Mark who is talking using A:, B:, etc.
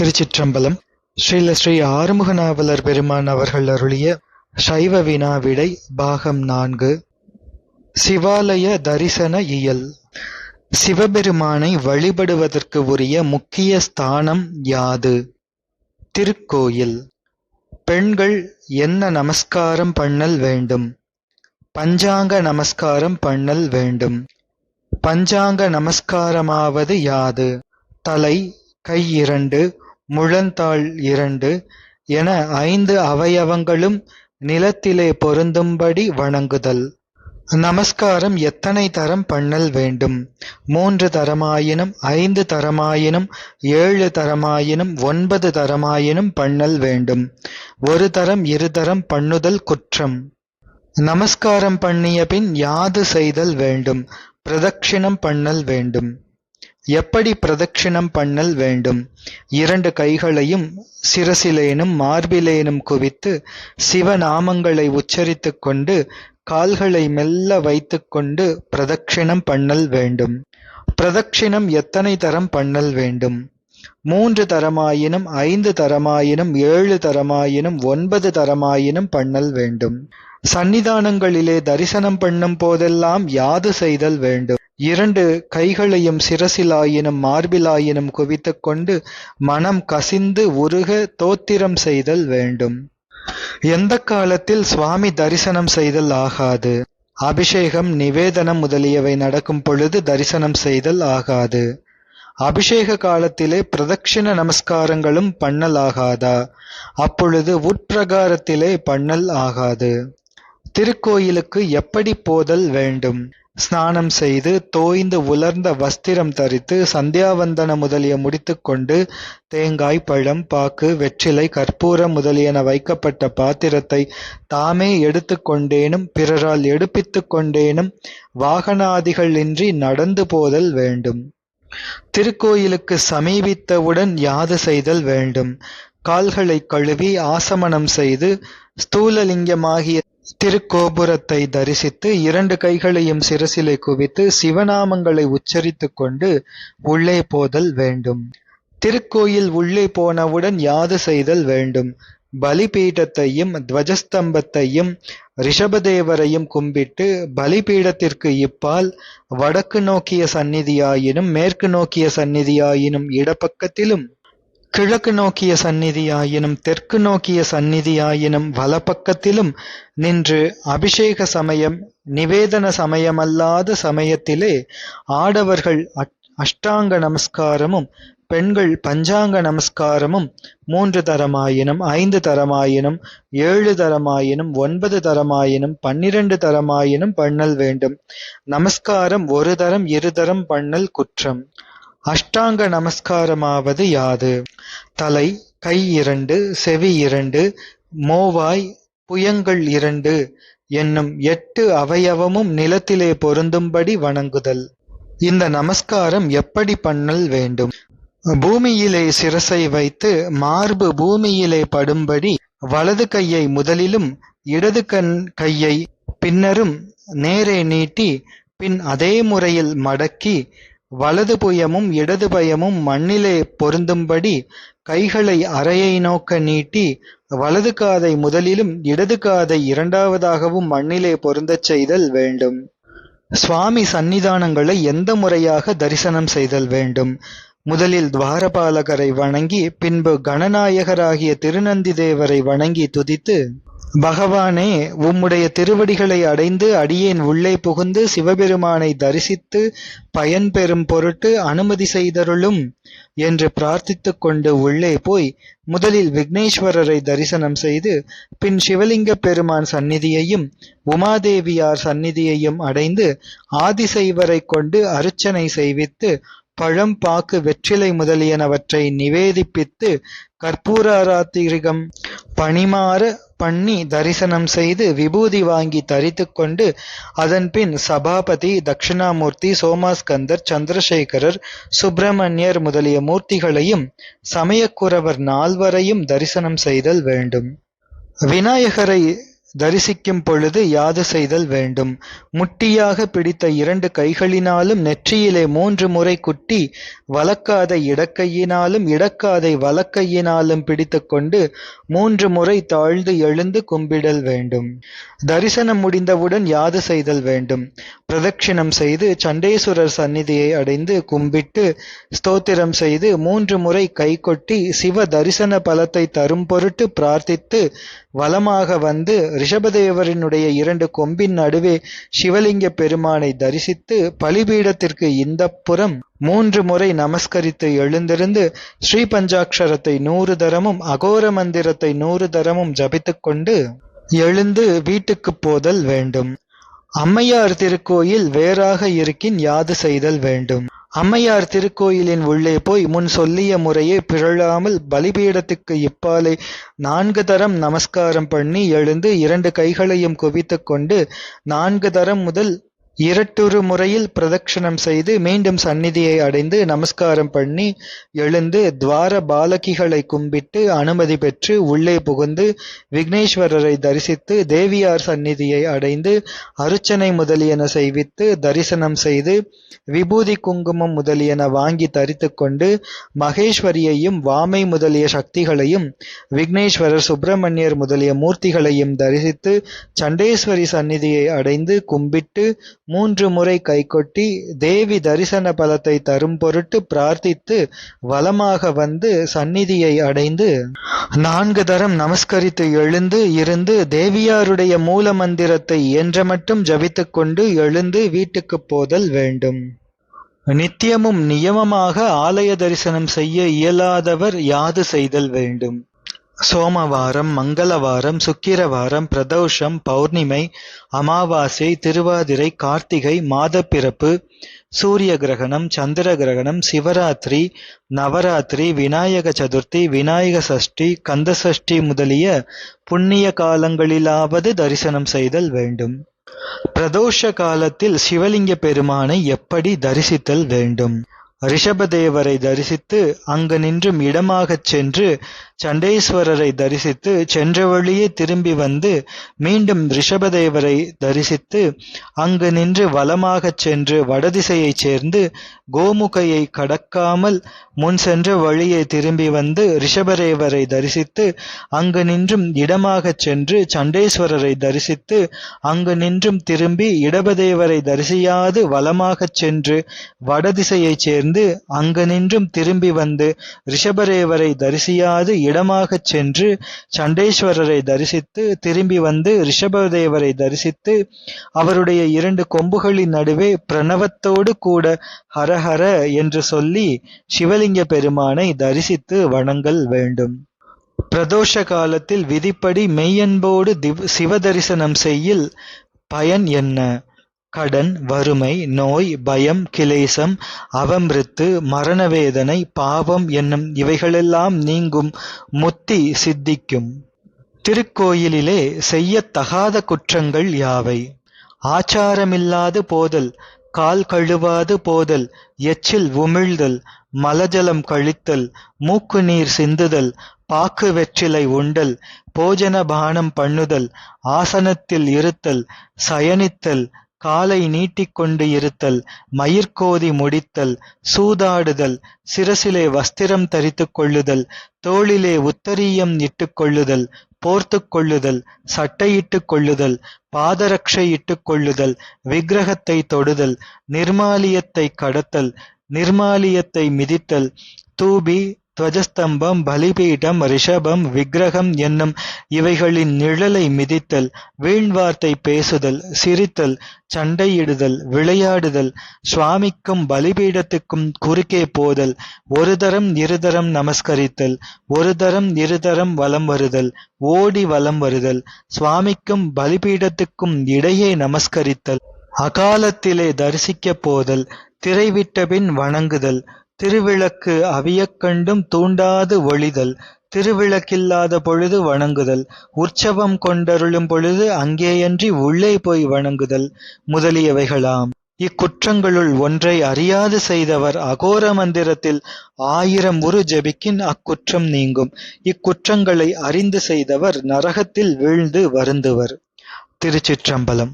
A: திருச்சிற்றம்பலம். ஸ்ரீல ஸ்ரீ ஆறுமுக நாவலர் பெருமான் அவர்கள் அருளிய சைவ வினா விடை பாகம் நான்கு. சிவாலய தரிசன இயல். சிவபெருமானை வழிபடுவதற்கு உரிய முக்கிய ஸ்தானம் யாது? திருக்கோயில். பெண்கள் என்ன நமஸ்காரம் பண்ணல் வேண்டும்? பஞ்சாங்க நமஸ்காரம் பண்ணல் வேண்டும். பஞ்சாங்க நமஸ்காரமாவது யாது? தலை கை இரண்டு முழந்தாள் இரண்டு என ஐந்து அவயவங்களும் நிலத்திலே பொருந்தும்படி வணங்குதல். நமஸ்காரம் எத்தனை தரம் பண்ணல் வேண்டும்? மூன்று தரமாயினும் ஐந்து தரமாயினும் ஏழு தரமாயினும் ஒன்பது தரமாயினும் பண்ணல் வேண்டும். ஒரு தரம் இரு தரம் பண்ணுதல் குற்றம். நமஸ்காரம் பண்ணிய பின் யாது செய்தல் வேண்டும்? பிரதட்சிணம் பண்ணல் வேண்டும். எப்படி பிரதட்சிணம் பண்ணல் வேண்டும்? இரண்டு கைகளையும் சிரசிலேனும் மார்பிலேனும் குவித்து சிவநாமங்களை உச்சரித்து கொண்டு கால்களை மெல்ல வைத்துக்கொண்டு பிரதட்சிணம் பண்ணல் வேண்டும். பிரதட்சிணம் எத்தனை தரம் பண்ணல் வேண்டும்? மூன்று தரமாயினும் ஐந்து தரமாயினும் ஏழு தரமாயினும் ஒன்பது தரமாயினும் பண்ணல் வேண்டும். சந்நிதானங்களிலே தரிசனம் பண்ணும் போதெல்லாம் யாது செய்தல் வேண்டும்? இரண்டு கைகளையும் சிரசிலாயினும் மார்பிலாயினும் குவித்துக் கொண்டு மனம் கசிந்து உருக தோத்திரம் செய்தல் வேண்டும். எந்த காலத்தில் சுவாமி தரிசனம் செய்தல் ஆகாது? அபிஷேகம் நிவேதனம் முதலியவை நடக்கும் பொழுது தரிசனம் செய்தல் ஆகாது. அபிஷேக காலத்திலே பிரதட்சிண நமஸ்காரங்களும் பண்ணல் ஆகாதா? அப்பொழுது உட்பிரகாரத்திலே பண்ணல் ஆகாது. திருக்கோயிலுக்கு எப்படி போதல் வேண்டும்? ஸ்நானம் செய்து தோய்ந்து உலர்ந்த வஸ்திரம் தரித்து சந்தியாவந்தன முதலிய முடித்துக்கொண்டு தேங்காய் பழம் பாக்கு வெற்றிலை கற்பூரம் முதலியன வைக்கப்பட்ட பாத்திரத்தை தாமே எடுத்துக்கொண்டேனும் பிறரால் எடுப்பித்துக் கொண்டேனும் வாகனாதிகள் இன்றி நடந்து போதல் வேண்டும். திருக்கோயிலுக்கு சமீபித்தவுடன் யாது செய்தல் வேண்டும். கால்களை கழுவி ஆசமனம் செய்து ஸ்தூலலிங்கமாகிய திருக்கோபுரத்தை தரிசித்து இரண்டு கைகளையும் சிரசிலே குவித்து சிவநாமங்களை உச்சரித்துக் கொண்டு உள்ளே போதல் வேண்டும். திருக்கோயில் உள்ளே போனவுடன் யாது செய்தல் வேண்டும். பலிபீடத்தையும் துவஜஸ்தம்பத்தையும் ரிஷபதேவரையும் கும்பிட்டு பலிபீடத்திற்கு இப்பால் வடக்கு நோக்கிய சந்நிதியாயினும் மேற்கு நோக்கிய சந்நிதியாயினும் இடப்பக்கத்திலும் கிழக்கு நோக்கிய சந்நிதியாயினும் தெற்கு நோக்கிய சந்நிதியாயினும் வலப்பக்கத்திலும் நின்று அபிஷேக சமயம் நிவேதன சமயமல்லாத சமயத்திலே ஆடவர்கள் அஷ்டாங்க நமஸ்காரமும் பெண்கள் பஞ்சாங்க நமஸ்காரமும் மூன்று தரமாயினும் ஐந்து தரமாயினும் ஏழு தரமாயினும் ஒன்பது தரமாயினும் பன்னிரண்டு தரமாயினும் பண்ணல் வேண்டும். நமஸ்காரம் ஒரு தரம் இரு தரம் பண்ணல் குற்றம். அஷ்டாங்க நமஸ்காரமாவது யாது? தலை கை இரண்டு செவி இரண்டு மோவாய் புயங்கள் இரண்டு என்னும் எட்டு அவயவமும் நிலத்திலே பொருந்தும்படி வணங்குதல். இந்த நமஸ்காரம் எப்படி பண்ணல் வேண்டும்? பூமியிலே சிரசை வைத்து மார்பு பூமியிலே படும்படி வலது கையை முதலிலும் இடது கண் கையை பின்னரும் நேரே நீட்டி பின் அதே முறையில் மடக்கி வலது புயமும் இடது பயமும் மண்ணிலே பொருந்தும்படி கைகளை அறையை நோக்க நீட்டி வலது காதை முதலிலும் இடது காதை இரண்டாவதாகவும் மண்ணிலே பொருந்தச் செய்தல் வேண்டும். சுவாமி சந்நிதானங்களை எந்த முறையாக தரிசனம் செய்தல் வேண்டும்? முதலில் துவாரபாலகரை வணங்கி பின்பு கணநாயகராகிய திருநந்தி தேவரை வணங்கி துதித்து பகவானே உம்முடைய திருவடிகளை அடைந்து அடியேன் உள்ளே புகுந்து சிவபெருமானை தரிசித்து பயன் பெறும் பொருட்டு அனுமதி செய்தருளும் என்று பிரார்த்தித்து கொண்டு உள்ளே போய் முதலில் விக்னேஸ்வரரை தரிசனம் செய்து பின் சிவலிங்க பெருமான் சந்நிதியையும் உமாதேவியார் சந்நிதியையும் அடைந்து ஆதிசைவரை கொண்டு அர்ச்சனை செய்வித்து பழம் பாக்கு வெற்றிலை முதலியனவற்றை நிவேதிப்பித்து கற்பூராராத்திரிகம் பணிமாற பண்ணி தரிசனம் செய்து விபூதி வாங்கி தரித்து கொண்டு அதன்பின் சபாபதி தட்சிணாமூர்த்தி சோமாஸ்கந்தர் சந்திரசேகரர் சுப்பிரமணியர் முதலிய மூர்த்திகளையும் சமயக்குறவர் நால்வரையும் தரிசனம் செய்தல் வேண்டும். விநாயகரை தரிசிக்கும் பொழுது யாது செய்தல் வேண்டும். முட்டியாக பிடித்த இரண்டு கைகளினாலும் நெற்றியிலே மூன்று முறை குட்டி, வலக்காதை இடக்கையினாலும் இடக்காதை வலக்கையினாலும் பிடித்து கொண்டு மூன்று முறை தாழ்ந்து எழுந்து கும்பிடல் வேண்டும். தரிசனம் முடிந்தவுடன் யாது செய்தல் வேண்டும். பிரதட்சிணம் செய்து சண்டேசுவரர் சந்நிதியை அடைந்து கும்பிட்டு ஸ்தோத்திரம் செய்து மூன்று முறை கைகொட்டி சிவ தரிசன பலத்தை தரும் பொருட்டு பிரார்த்தித்து வலமாக வந்து ரிஷபதேவரினுடைய இரண்டு கொம்பின் நடுவே சிவலிங்க பெருமானை தரிசித்து பலிபீடத்திற்கு இந்தப்புறம் மூன்று முறை நமஸ்கரித்து எழுந்திருந்து ஸ்ரீ பஞ்சாட்சரத்தை நூறு தரமும் அகோர மந்திரத்தை நூறு தரமும் ஜபித்துக்கொண்டு எழுந்து வீட்டுக்குப் போதல் வேண்டும். அம்மையார் திருக்கோயில் வேறாக இருக்கின் யாது செய்தல் வேண்டும். அம்மையார் திருக்கோயிலின் உள்ளே போய் முன் சொல்லிய முறையே பிறழாமல் பலிபீடத்துக்கு இப்பாலை நான்கு தரம் நமஸ்காரம் பண்ணி எழுந்து இரண்டு கைகளையும் குவித்து கொண்டு நான்கு தரம் முதல் இரட்டுரு முறையில் பிரதக்ஷிணம் செய்து மீண்டும் சந்நிதியை அடைந்து நமஸ்காரம் பண்ணி எழுந்து துவார பாலகிகளை கும்பிட்டு அனுமதி பெற்று உள்ளே புகுந்து விக்னேஸ்வரரை தரிசித்து தேவியார் சந்நிதியை அடைந்து அருச்சனை முதலியன செய்வித்து தரிசனம் செய்து விபூதி குங்குமம் முதலியன வாங்கி தரித்து கொண்டு மகேஸ்வரியையும் வாமை முதலிய சக்திகளையும் விக்னேஸ்வரர் சுப்பிரமணியர் முதலிய மூர்த்திகளையும் தரிசித்து சண்டேஸ்வரி சந்நிதியை அடைந்து கும்பிட்டு மூன்று முறை கைகொட்டி தேவி தரிசன பலத்தை தரும் பொருட்டு பிரார்த்தித்து வலமாக வந்து சந்நிதியை அடைந்து நான்கு தரம் நமஸ்கரித்து எழுந்து இருந்து தேவியாருடைய மூல மந்திரத்தை இயன்ற மட்டும் ஜபித்துக் கொண்டு எழுந்து வீட்டுக்குப் போதல் வேண்டும். நித்தியமும் நியமமாக ஆலய தரிசனம் செய்ய இயலாதவர் யாது செய்தல் வேண்டும். சோமவாரம் மங்களவாரம் சுக்கிரவாரம் பிரதோஷம் பௌர்ணிமை அமாவாசை திருவாதிரை கார்த்திகை மாதப்பிறப்பு சூரிய கிரகணம் சந்திர கிரகணம் சிவராத்திரி நவராத்திரி விநாயக சதுர்த்தி விநாயக சஷ்டி கந்த சஷ்டி முதலிய புண்ணிய காலங்களிலாவது தரிசனம் செய்தல் வேண்டும். பிரதோஷ காலத்தில் சிவலிங்க பெருமானை எப்படி தரிசித்தல் வேண்டும். ரிஷபதேவரை தரிசித்து அங்கு நின்றும் இடமாகச் சென்று சண்டேஸ்வரரை தரிசித்து சென்ற வழியே திரும்பி வந்து மீண்டும் ரிஷபதேவரை தரிசித்து அங்கு நின்று வலமாகச் சென்று வடதிசையைச் சேர்ந்து கோமுகையை கடக்காமல் முன் சென்ற வழியே திரும்பி வந்து ரிஷபதேவரை தரிசித்து அங்கு நின்றும் இடமாகச் சென்று சண்டேஸ்வரரை தரிசித்து அங்கு நின்றும் திரும்பி இடபதேவரை தரிசியாது வலமாகச் சென்று வடதிசையைச் சேர்ந்து அங்கு நின்றும் திரும்பி வந்து ரிஷபதேவரை தரிசியாது இடமாகச் சென்று சண்டேஸ்வரரை தரிசித்து திரும்பி வந்து ரிஷபதேவரை தரிசித்து அவருடைய இரண்டு கொம்புகளின் நடுவே பிரணவத்தோடு கூட ஹரஹர என்று சொல்லி சிவலிங்க பெருமானை தரிசித்து வணங்கல் வேண்டும். பிரதோஷ காலத்தில் விதிப்படி மெய்யன்போடு சிவதரிசனம் செய்யில் பயன் என்ன? கடன், வறுமை, நோய், பயம், கிலேசம், அவமிருத்து, மரணவேதனை, பாவம் என்னும் இவைகளெல்லாம் நீங்கும் முத்தி சித்திக்கும். திருக்கோயிலிலே செய்யத்தகாத குற்றங்கள் யாவை? ஆச்சாரமில்லாது போதல், கால் கழுவாது போதல், எச்சில் உமிழ்தல், மலஜலம் கழித்தல், மூக்கு நீர் சிந்துதல், பாக்கு வெற்றிலை உண்டல், போஜன பானம் பண்ணுதல், ஆசனத்தில் இருத்தல், சயனித்தல், காலை நீட்டிக்கொண்டு இருத்தல், மயிர்கோதி முடித்தல், சூதாடுதல், சிரசிலே வஸ்திரம் தரித்துக் கொள்ளுதல், தோளிலே உத்தரீயம் இட்டுக் கொள்ளுதல், போர்த்துக் கொள்ளுதல், சட்டையிட்டுக் கொள்ளுதல், பாதரக்ஷை இட்டுக் கொள்ளுதல், விக்கிரகத்தை தொடுதல், நிர்மாலியத்தை கடத்தல், நிர்மாலியத்தை மிதித்தல், தூபி, துவஜஸ்தம்பம், பலிபீடம், ரிஷபம், விக்கிரகம் என்னும் இவைகளின் நிழலை மிதித்தல், வீண்வார்த்தை பேசுதல், சிரித்தல், சண்டையிடுதல், விளையாடுதல், சுவாமிக்கும் பலிபீடத்துக்கும் குறுக்கே போதல், ஒரு தரம் இருதரம் நமஸ்கரித்தல், ஒரு தரம் இருதரம் வலம் வருதல், ஓடி வலம் வருதல், சுவாமிக்கும் பலிபீடத்துக்கும் இடையே நமஸ்கரித்தல், அகாலத்திலே தரிசிக்கப் போதல், திரைவிட்டபின் வணங்குதல், திருவிளக்கு அவியக் கண்டும் தூண்டாது ஒளிதல், திருவிளக்கில்லாத பொழுது வணங்குதல், உற்சவம் கொண்டருளும் பொழுது அங்கேயன்றி உள்ளே போய் வணங்குதல் முதலியவைகளாம். இக்குற்றங்களுள் ஒன்றை அறியாது செய்தவர் அகோர மந்திரத்தில் ஆயிரம் உரு ஜெபிக்கின் அக்குற்றம் நீங்கும். இக்குற்றங்களை அறிந்து செய்தவர் நரகத்தில் வீழ்ந்து வருந்துவர். திருச்சிற்றம்பலம்